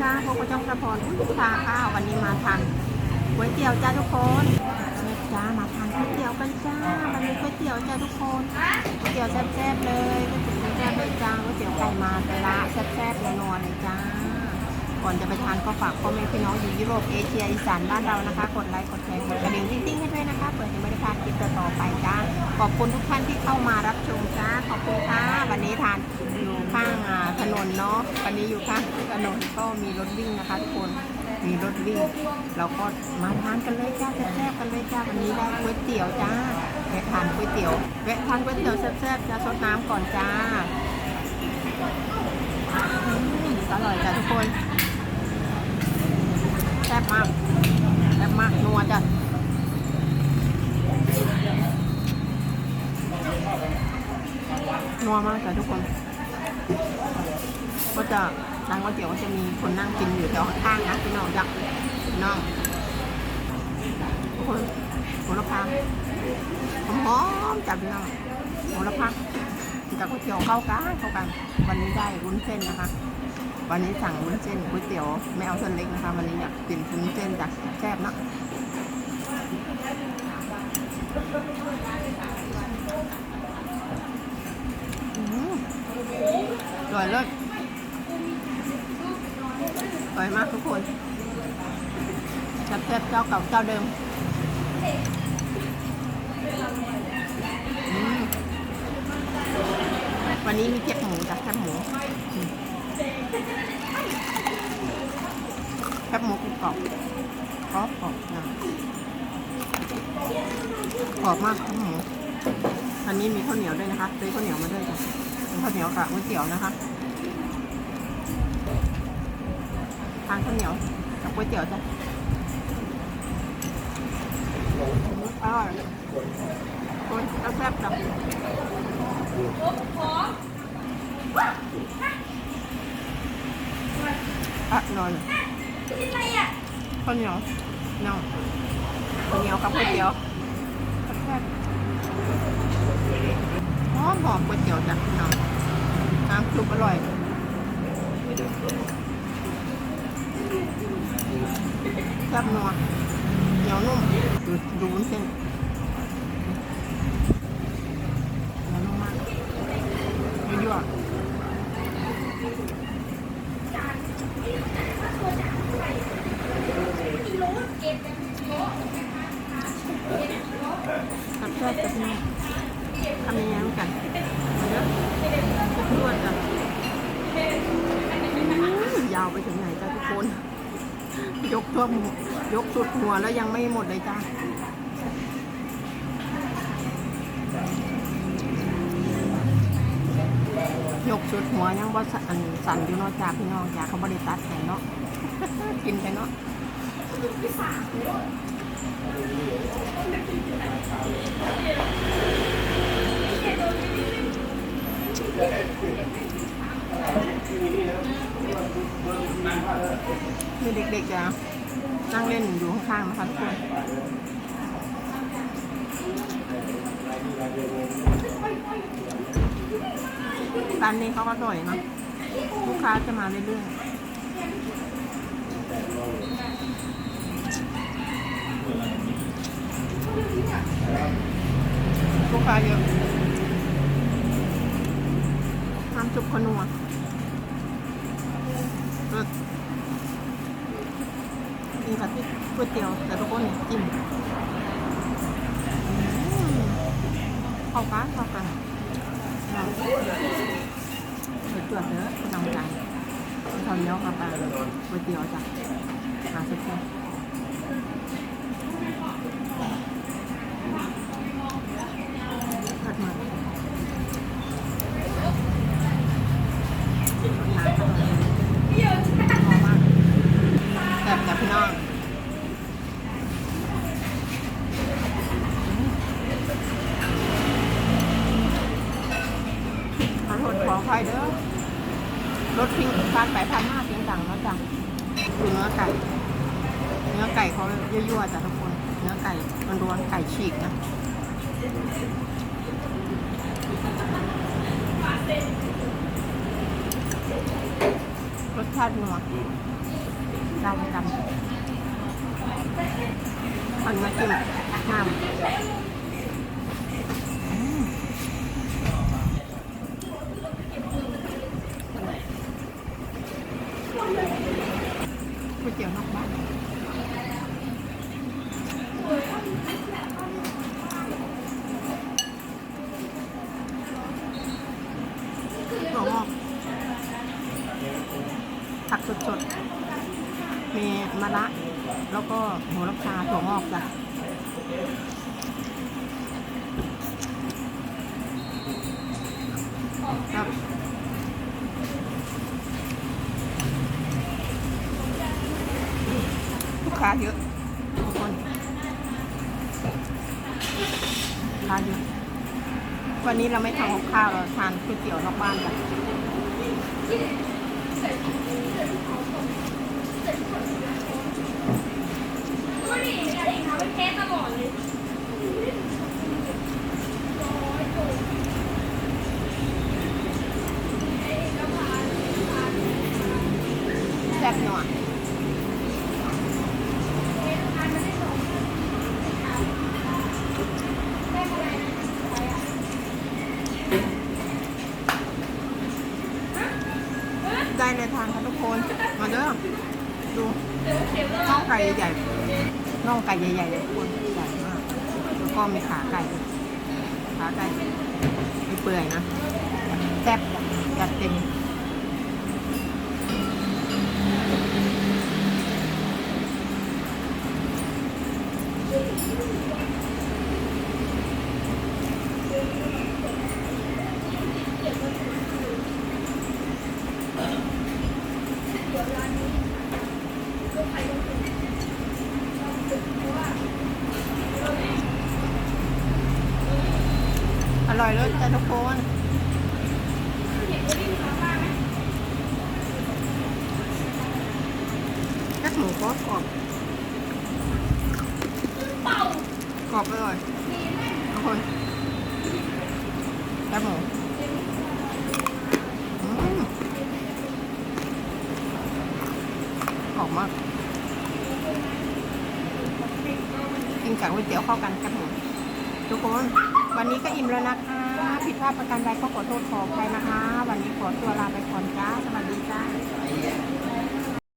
ค่ะพบกับจ้องสะพรอุ้ยค่ะค่ะวันนี้มาทานก๋วยเตี๋ยวจ้าทุกคนนี่จ้ามาทานก๋วยเตี๋ยวกันจ้าวันนี้ก๋วยเตี๋ยวจ้าทุกคนก๋วยเตี๋ยวแซ่บๆเลยก๋วยเตี๋ยวแซ่บเลยจ้าก๋วยเตี๋ยวไก่มาแต่ละแซ่บๆนัวเลยจ้าก่อนจะไปทานก็ฝากพ่อแม่พี่น้องอยู่ยุโรปเอเชียอีสานบ้านเรานะคะ กดไลค์กดแชร์กดกระดิ่งติ๊งๆให้ด้วยนะคะเผื่อจะไม่ได้พลาดคลิปต่อๆไปจ้าขอบคุณทุกท่านที่เข้ามารับชมจ้าขอบคุณค่ะวันนี้ทาน ข้างอ่าถนนเนาะวันนี้อยู่ข้างถนนก็มีรถวิ่งนะคะทุกคน มีรถวิ่ง เราก็มาทานกันเลยจ้าแซ่บๆกันเลยจ้าวันนี้ได้ก๋วยเตี๋ยวจ้าแวะทานก๋วยเตี๋ยวแวะทานก๋วยเตี๋ยวแซ่บๆจ้าซดน้ำก่อนจ้าอืมอร่อยจ้าทุกคนแซ่บมากแซ่บมากนัวจ้ะนัวมากจ้ะทุกคน ก็จะร้านก๋วยเตี๋ยวก็จะมีคนนั่งกินอยู่แถวข้างนะพี่น้องจ้ะพี่น้องทุกคนโหระพาหอมจ้ะพี่น้องโหระพากับก๋วยเตี๋ยวเข้ากันเข้ากัน วันนี้ได้วุ้นเส้นนะคะ วันนี้สั่งวุ้นเส้นก๋วยเตี๋ยวไม่เอาเส้นเล็กนะคะ วันนี้อยากกินวุ้นเส้นจากแซ่บนะอืมอ ร่อยเลยอร่อยมากทุกคนแซ่บเจ้าเก่าเจ้าเดิมวันนี้มีเจ็บหมูจากแคบหมูแคบหมูกรอบกรอบกรอบนะกรอบมากแคบหมูอันนี้มีข้าวเหนียวด้วยนะคะซื้อข้าวเหนียวมาด้วยจ้ะเป็น ข้าวเหนียวกับก๋วยเตี๋ยวนะคะ ทานข้าวเหนียวกับก๋วยเตี๋ยวจ้ะอร่อยโอ้ยแซ่บจังอร่อยข้าวเหนียวเนาะข้าวเหนียวกับก๋วยเตี๋ยวแซ่บ มหอมก๋วยเตี๋ยวจ้ะเนาะน้ำซุปอร่อยแซ่บนัวเหนียวนุ่มดูดูวุ้นเส้นเหนียวนุ่มมากยั่วๆ ทำแซ่บแบบนี้ทำยังไงกันเดี๋ยวจะนวดกันยาว ไปถึงไหนจ้าทุกคน ยกท่วมยกสุดหัวแล้วยังไม่หมดเลยจ้ายกสุดหัวยังว่าสั่นสั่นอยู่เนาะจ้าพี่น้องจ้าเขาบริตัดแข่เนาะกินไปเนาะ มีเด็กๆจะนั่งเล่นอยู่ข้างๆนะคะทุกคนร้านนี้เขาก็อร่อยเนะลูกค้าจะมาเรื่อยๆลูกค้าเยอะน้ำจุบขนัวเลิศ กินกับที่ก๋วยเตี๋ยว แต่ทุกคนเนี่ยจิ้มเข้ากันเข้ากันเราเดือดเดือดเด้อน้องใจข้าเหนียวกับก๋วยเตี๋ยวจ้ะมาสุดยอดมาน้ำก็เลยหอมมากแบบจ้ะพี่น้อง ข อโทษขออภัยเด้อรถพิงผ่านไปผ่านมาเสียงดังแล้วจ้ะดูเนื้อไก่ เนื้อไก่เขายั่วๆจ้ะทุกคน เนื้อไก่มันรวนไก่ฉีกนะรสชาตินัวจำจำอันมาจิ้มน้ำอืมก๋วย เตี๋ยวนอกบ้านถั่วงอกผักสดๆมีมะระแล้วก็โหระพาถั่วงอกจ้ะครับลูกค้าเยอะทุกคน ลูกค้าเยอะวันนี้เราไม่ทำกับข้าวเราทานก๋วยเตี๋ยวนอกบ้านกันเป็ดเลยแซ่บหน่อยได้เลยทานค่ะทุกคน มาเด้อดูน่องไก่ ใหญ่น่องไก่ใหญ่ๆเลยทุกคนใหญ่มากแล้วก็มีขาไก่ขาไก่ไม่เปื่อยนะแซ่บจัดเต็ม ร่อยเลยจ้ะทุกคนแค่หมูกรอบกรอบกรอบอร่อยทุกคนแค่หมูอืมกรอบมากกินกับก๋วยเตี๋ยวเข้ากันแค่หมูทุกคน วันนี้ก็อิ่มแล้วนะคะ ผิดพลาดประการใดก็ขอโทษขออภัยนะคะ วันนี้ขอตัวลาไปก่อนจ้า สวัสดีจ้า